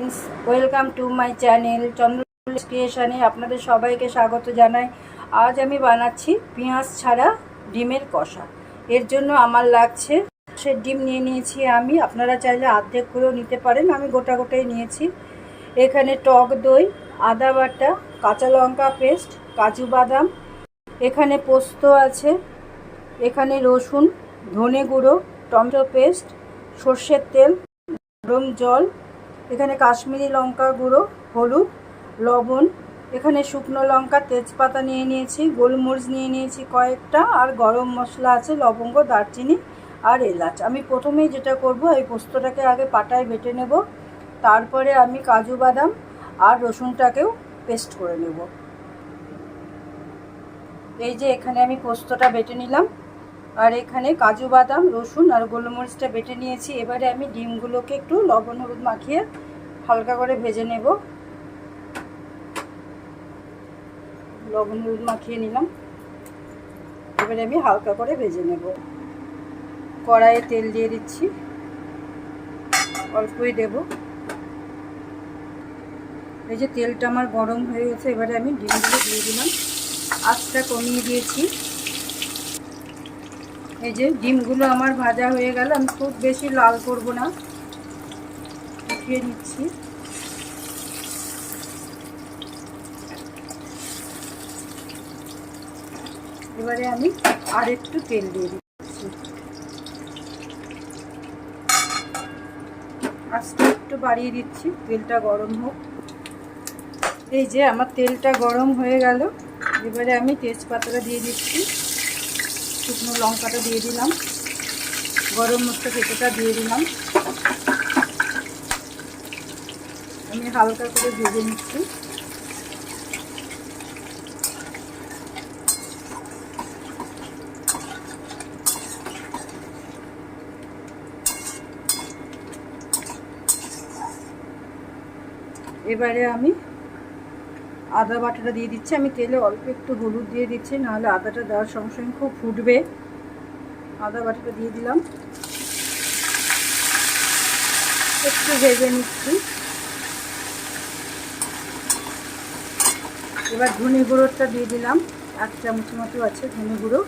Friends welcome to my channel Chandra ক্রিয়েশনে আপনাদের সবাইকে স্বাগত জানাই। আজ আমি বানাচ্ছি পেঁয়াজ ছাড়া ডিমের কষা। এর জন্য আমার লাগছে সে ডিম নিয়ে নিয়েছি আমি। আপনারা চাইলে আর্ধেক করেও নিতে পারেন। আমি গোটা গোটাই নিয়েছি। এখানে টক দই, আদা বাটা, কাঁচা লঙ্কা পেস্ট, কাজু বাদাম। এখানে পোস্ত আছে। এখানে রসুন, ধনে গুঁড়ো, টমেটো পেস্ট, সর্ষের তেল, গরম জল এখানে কাশ্মীরি লঙ্কা গুঁড়ো, হলুদ, লবণ, এখানে শুকনো লঙ্কা, তেজপাতা নিয়ে নিয়েছি, গোলমরিচ নিয়ে নিয়েছি কয়েকটা, আর গরম মশলা আছে, লবঙ্গ, দারচিনি আর এলাচ। আমি প্রথমেই যেটা করব, এই পোস্তটাকে আগে পাটায় বেটে নেব, তারপরে আমি কাজু বাদাম আর রসুনটাকেও পেস্ট করে নেব। এই যে এখানে আমি পোস্তটা বেটে নিলাম। আর এখানে কাজু বাদাম, রসুন আর গোলমরিচটা বেটে নিয়েছি। এবারে আমি ডিমগুলোকে একটু লবণ হলুদ মাখিয়ে হালকা করে ভেজে নেব। লবণ হলুদ মাখিয়ে নিলাম। এবারে আমি হালকা করে ভেজে নেব। কড়াইয়ে তেল দিয়ে দিচ্ছি। অল্পই দেব। এই যে তেলটা আমার গরম হয়ে গেছে, এবারে আমি ডিমগুলো দিয়ে দিলাম। আঁচটা কমিয়ে দিয়েছি। এই যে ডিমগুলো আমার ভাজা হয়ে গেল, আমি খুব বেশি লাল করব না। উঠিয়ে নিচ্ছি। এবারে আমি আর একটু তেল দিয়ে দিচ্ছি। আস্তে একটু বাড়িয়ে দিচ্ছি, তেলটা গরম হোক। এই যে আমার তেলটা গরম হয়ে গেল, এবারে আমি তেজপাতাটা দিয়ে দিচ্ছি। শুকনো লঙ্কাটা দিয়ে দিলাম। গরম মশলা কেটেটা দিয়ে দিলাম। আমি হালকা করে ভেজে নিচ্ছি। এবারে আমি আদা বাটাটা দিয়ে দিচ্ছি। আমি তেলে অল্প একটু হলুদ দিয়ে দিচ্ছি, নাহলে আদাটা দেওয়ার সঙ্গে সঙ্গে খুব ফুটবে। আদা বাটাটা দিয়ে দিলাম। একটু ভেজে নিচ্ছি। এবার ধনে গুঁড়োটা দিয়ে দিলাম। এক চামচ মতো আছে ধনে গুঁড়ো।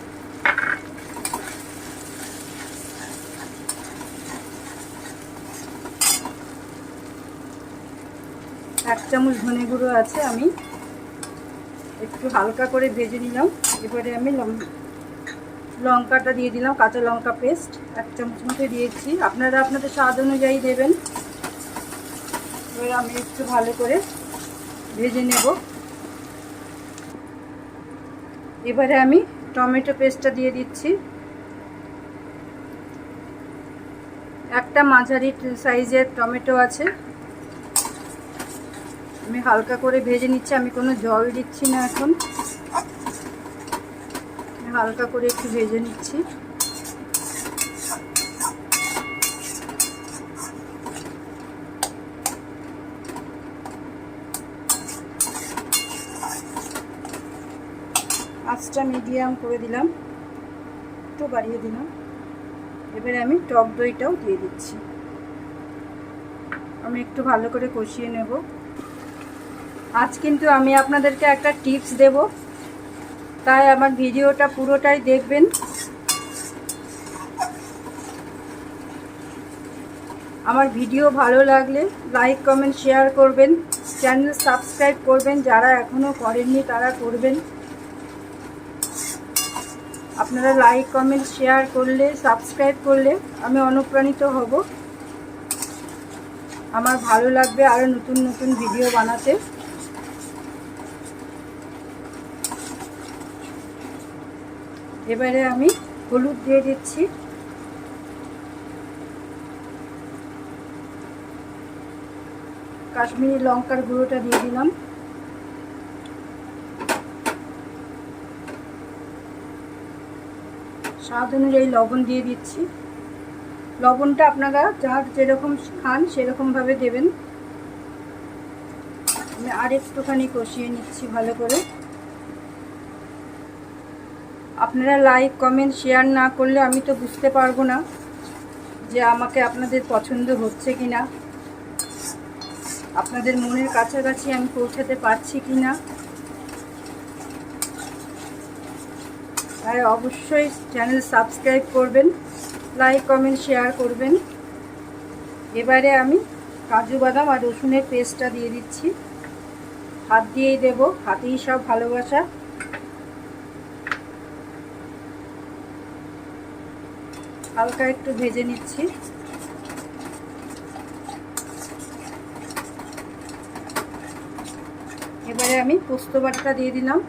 এক চামচ ধনে গুঁড়ো আছে আমি। একটু হালকা করে ভেজে নিলাম। এবারে আমি লঙ্কাটা দিয়ে দিলাম, কাঁচা লঙ্কা পেস্ট। এক চামচ মতো দিয়েছি। আপনারা আপনাদের স্বাদ অনুযায়ী দেবেন। এবার আমি একটু ভালো করে ভেজে নেব। এবারে আমি টমেটো পেস্টটা দিয়ে দিচ্ছি। একটা মাঝারি সাইজের টমেটো আছে। আমি হালকা করে ভেজে নিচ্ছি, আমি কোনো জল দিচ্ছি না এখন। হালকা করে একটু ভেজে নিচ্ছি। আঁচটা মিডিয়াম করে দিলাম, একটু বাড়িয়ে দিলাম। এবারে আমি টক দইটাও দিয়ে দিচ্ছি। আমি একটু ভালো করে কষিয়ে নেব। আজ কিন্তু আমি আপনাদেরকে একটা টিপস দেব। তাই আমার ভিডিওটা পুরোটাই দেখবেন। আমার ভিডিও ভালো লাগলে লাইক, কমেন্ট, শেয়ার করবেন। চ্যানেল সাবস্ক্রাইব করবেন, যারা এখনও করেননি তারা করবেন। আপনারা লাইক, কমেন্ট, শেয়ার করলে, সাবস্ক্রাইব করলে আমি অনুপ্রাণিত হব। আমার ভালো লাগবে আরও নতুন নতুন ভিডিও বানাতে। এবারে আমি হলুদ দিয়ে দিচ্ছি। কাশ্মীরি লঙ্কার গুঁড়োটা দিয়ে দিলাম। স্বাদ অনুযায়ী লবণ দিয়ে দিচ্ছি। লবণটা আপনারা যার যেরকম খান সেরকমভাবে দেবেন। আমি আর একটুখানি কষিয়ে নিচ্ছি ভালো করে। আপনারা লাইক কমেন্ট শেয়ার না করলে আমি তো বুঝতে পারব না যে আমাকে আপনাদের পছন্দ হচ্ছে কি না আপনাদের মনের কাছাকাছি আমি পৌঁছাতে পারছি কি না আর অবশ্যই চ্যানেল সাবস্ক্রাইব করবেন লাইক কমেন্ট শেয়ার করবেন। এবারে আমি কাজু বাদাম আর রসুনের পেস্টটা দিয়ে দিচ্ছি। হাত দিয়েই দেব, হাতেই সব ভালোবাসা। হালকা একটু ভেজে নিচ্ছি। এবারে আমি পোস্ত বাটাটা দিয়ে দিলাম।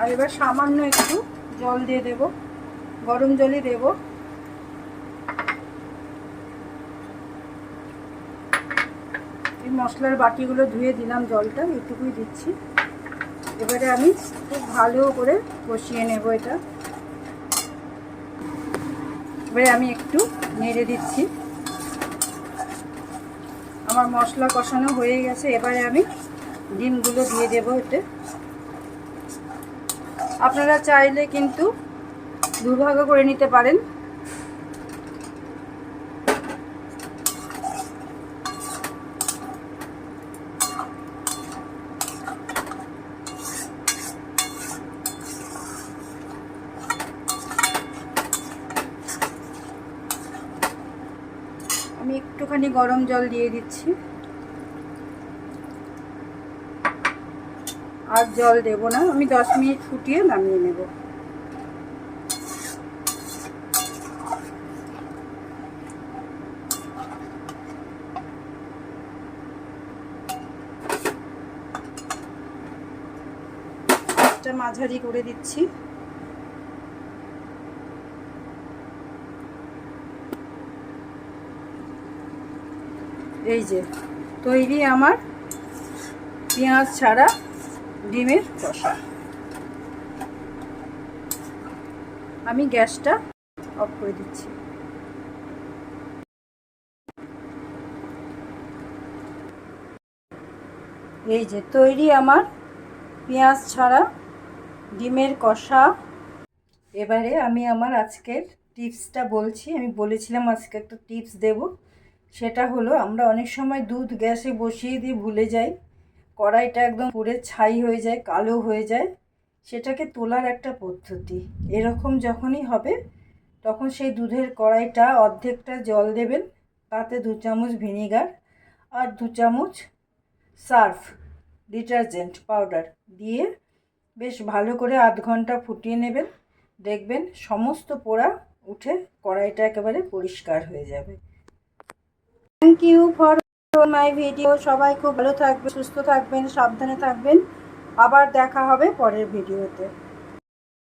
আর এবার সামান্য একটু জল দিয়ে দেব, গরম জলই দেব। এই মশলার বাটিগুলো ধুয়ে দিলাম জলটা, এইটুকুই দিচ্ছি। এবারে আমি খুব ভালো করে কষিয়ে নেব এটা। এবারে আমি একটু নেড়ে দিচ্ছি। আমার মশলা কষানো হয়ে গেছে, এবারে আমি ডিমগুলো দিয়ে দেবো এতে। আপনারা চাইলে কিন্তু দুভাগ করে নিতে পারেন আমি একটুখানি গরম জল দিয়ে দিচ্ছি। আর জল দেব না, আমি দশ মিনিট ফুটিয়ে নামিয়ে নেব। মাঝারি করে দিচ্ছি। এই যে, তৈরি আমার পেঁয়াজ ছাড়া ডিমের কষা। আমি গ্যাসটা অফ করে দিচ্ছি। এই যে, তৈরি আমার পেঁয়াজ ছাড়া ডিমের কষা। এবারে আমি আমার আজকের টিপসটা বলছি, আমি বলেছিলাম আজকে একটা টিপস দেব। সেটা হলো আমরা অনেক সময় দুধ গ্যাসে বসিয়ে দিয়ে ভুলে যাই, কড়াইটা একদম পুড়ে ছাই হয়ে যায়, কালো হয়ে যায়, সেটাকে তোলার একটা পদ্ধতি। এরকম যখনই হবে, তখন সেই দুধের কড়াইটা অর্ধেকটা জল দেবেন, তাতে দু চামচ ভিনিগার আর দু চামচ সার্ফ, ডিটারজেন্ট পাউডার দিয়ে বেশ ভালো করে আধ ঘণ্টা ফুটিয়ে নেবেন। দেখবেন সমস্ত পোড়া উঠে কড়াইটা একেবারে পরিষ্কার হয়ে যাবে। Thank you for my video সবাই খুব ভালো থাকবেন, সুস্থ থাকবেন, সাবধানে থাকবেন। আবার দেখা হবে পরের ভিডিওতে